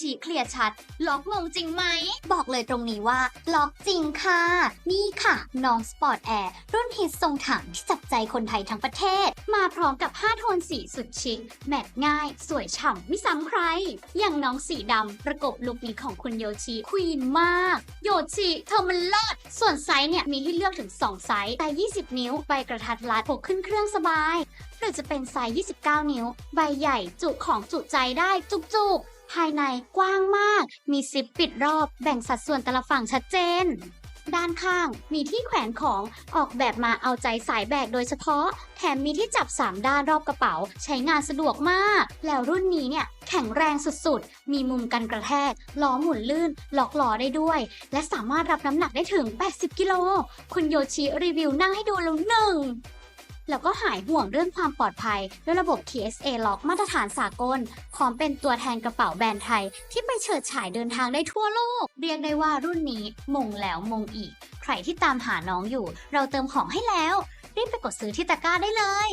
ชิเคลียร์ชัด ล็อกมงจริงไหม บอกเลยตรงนี้ว่า ล็อกจริงค่ะ นี่ค่ะน้องสปอร์ตแอร์รุ่นฮิตทรงถังที่จับใจคนไทยทั้งประเทศ มาพร้อมกับ 5 โทนสีสุดชิค แมทง่าย สวยฉ่ำไม่ซ้ำใคร อย่างน้องสีดำประกบลุคนี้ของคุณโยชิควีนมาก โยชิเธอมันเลิศส่วนไซส์เนี่ยมีให้เลือกถึง 2 ไซส์แต่20 นิ้วใบกระทัดรัดพกขึ้นเครื่องสบาย หรือจะเป็นไซส์ 29 นิ้ว ใบใหญ่จุของจุใจได้จุกๆ ภายในกว้างมาก มีซิปปิดรอบแบ่งสัดส่วนแต่ละฝั่งชัดเจน ด้านข้างมีที่แขวนของออกแบบมาเอาใจสายแบกโดยเฉพาะ แถมมีที่จับ 3 ด้านรอบกระเป๋า ใช้งานสะดวกมาก แล้วรุ่นนี้เนี่ยแข็งแรงสุดๆ มีมุมกันกระแทก ล้อหมุนลื่น ล็อกล้อได้ด้วย และสามารถรับน้ำหนักได้ถึง 80 กิโล คุณโยชิรีวิวนั่งให้ดูแล้วหนึ่ง แล้วก็หายห่วงเรื่องความปลอดภัย ด้วยระบบ TSA ล็อกมาตรฐานสากลพร้อมเป็นตัวแทนกระเป๋าแบรนด์ไทย ที่ไปเฉิดฉายเดินทางได้ทั่วโลก เรียกได้ว่ารุ่นนี้มงแล้วมงอีก ใครที่ตามหาน้องอยู่ เราเติมของให้แล้ว รีบไปกดซื้อที่ตะกร้าได้เลย